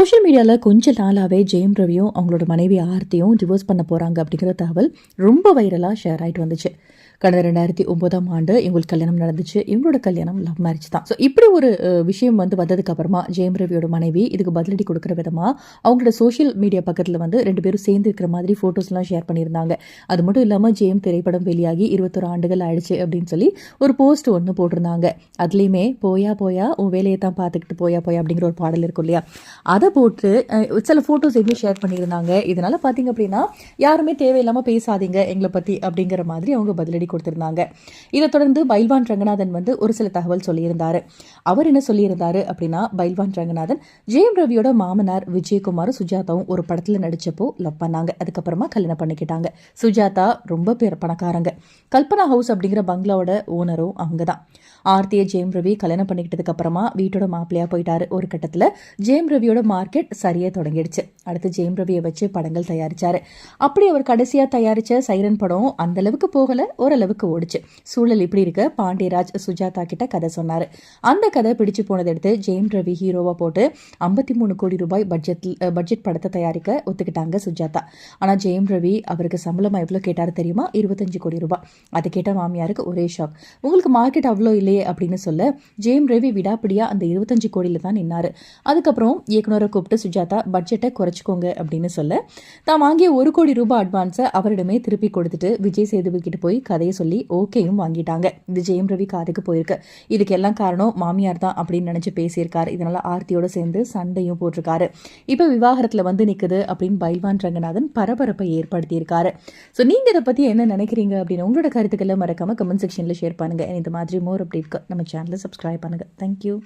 Social மீடியாவில் கொஞ்ச நாளாகவே ஜெயம் ரவியும் அவங்களோட மனைவி ஆர்த்தியும் டிவோர்ஸ் பண்ண போகிறாங்க அப்படிங்கிற தகவல் ரொம்ப வைரலாக ஷேர் ஆகிட்டு வந்துச்சு. கடந்த ரெண்டாயிரத்தி ஒன்பதாம் ஆண்டு இவங்களுக்கு கல்யாணம் நடந்துச்சு. இவங்களோட கல்யாணம் லவ் மேரேஜ் தான். ஸோ இப்படி ஒரு விஷயம் வந்து வந்ததுக்கு அப்புறமா ஜெயம் ரவியோட மனைவி இதுக்கு பதிலடி கொடுக்குற விதமாக அவங்களோட சோஷியல் மீடியா பக்கத்தில் வந்து ரெண்டு பேரும் சேர்ந்து இருக்கிற மாதிரி ஃபோட்டோஸ்லாம் ஷேர் பண்ணியிருந்தாங்க. அது மட்டும் இல்லாமல் ஜெயம் திரைப்படம் வெளியாகி இருபத்தொரு ஆண்டுகள் ஆயிடுச்சு அப்படின்னு சொல்லி ஒரு போஸ்ட் ஒன்று போட்டிருந்தாங்க. அதுலேயுமே போயா போயா உன் வேலையை தான் பார்த்துக்கிட்டு போயா போயா அப்படிங்கிற ஒரு பாடல் இருக்கும் இல்லையா? அதை போட்டு சில ஃபோட்டோஸ் எதுவும் ஷேர் பண்ணியிருந்தாங்க. இதனால் பார்த்தீங்க அப்படின்னா யாருமே தேவையில்லாமல் பேசாதீங்க எங்களை பற்றி அப்படிங்கிற மாதிரி அவங்க பதிலடி கொடுத்திருந்தாங்க. இதை தொடர்ந்து பைல்வான் ரங்கநாதன் வந்து ஒரு சில தகவல் சொல்லியிருந்தாரு. அவர் என்ன சொல்லியிருந்தாரு அப்படின்னா பைல்வான் ரங்கநாதன் ஜெயம் ரவியோட மாமனார் விஜயகுமாரும் சுஜாதாவும் ஒரு படத்தில் நடிச்சப்போ லவ் பண்ணாங்க. அதுக்கப்புறமா கல்யாணம் பண்ணிக்கிட்டாங்க. சுஜாதா ரொம்ப பேர் பணக்காரங்க. கல்பனா ஹவுஸ் அப்படிங்கிற பங்களாவோட ஓனரும் அவங்க தான் ஆர்த்தியை ஜெயம் ரவி கல்யாணம் பண்ணிக்கிட்டதுக்கு அப்புறமா வீட்டோட மாப்பிள்ளையா போயிட்டாரு. ஒரு கட்டத்தில் ஜெயம் ரவியோட மார்க்கெட் சரியாக தொடங்கிடுச்சு. அடுத்து ஜெயம் ரவியை வச்சு படங்கள் தயாரிச்சாரு. அப்படி அவர் கடைசியாக தயாரிச்ச சைரன் படம் அந்த அளவுக்கு போகல அளவுக்கு ஓடிச்சு. சூழல் இப்படி இருக்க பாண்டியராஜ் சுஜாதா கிட்ட கதை சொன்னாரு. அந்த கதை பிடிச்சு போனதை எடுத்து ஜெயம் ரவி ஹீரோவா போட்டு ஐம்பத்தி மூணு கோடி ரூபாய் பட்ஜெட் பட்ஜெட் படத்தை தயாரிக்க ஒத்துக்கிட்டாங்க சுஜாதா. ஆனா ஜெயம் ரவி அவருக்கு சம்பளமாக எவ்வளவு கேட்டாரு தெரியுமா? இருபத்தஞ்சு கோடி ரூபாய். அதை கேட்ட மாமியாருக்கு ஒரே ஷாக் உங்களுக்கு மார்க்கெட் அவ்வளோ இல்லையே அப்படின்னு சொல்ல ஜெயம் ரவி விடாப்பிடியா அந்த இருபத்தஞ்சு கோடியில தான் நின்னாரு. அதுக்கப்புறம் இயக்குனரை கூப்பிட்டு சுஜாதா பட்ஜெட்டை குறைச்சிக்கோங்க அப்படின்னு சொல்ல தான் வாங்கிய ஒரு கோடி ரூபாய் அட்வான்ஸை அவரிடமே திருப்பி கொடுத்துட்டு விஜய் சேதுபதி கிட்ட போய் கதையை சொல்லி ஓகேயும் வாங்கிட்டாங்க. இது ஜெயம் ரவி காதுக்கு போயிருக்கு. இதுக்கு எல்லாம் காரணம் மாமியார் தான் அப்படின்னு நினைச்சு பேசியிருக்காரு. இதனால ஆர்த்தியோட சேர்ந்து சண்டையும் போட்டிருக்காரு. இப்போ விவாகரத்தில் வந்து நிக்குது அப்படின்னு பைல்வான் ரங்கநாதன் பரபரப்பை ஏற்படுத்தியிருக்காரு. ஸோ நீங்க இதை பத்தி என்ன நினைக்கிறீங்க அப்படின்னு உங்களோட கருத்துக்களை மறக்காம கமெண்ட் செக்ஷன்ல ஷேர் பண்ணுங்க. இந்த மாதிரி மோர் அப்டேட்க்கு நம்ம சேனலை சப்ஸ்கிரைப் பண்ணுங்க. தேங்க்யூ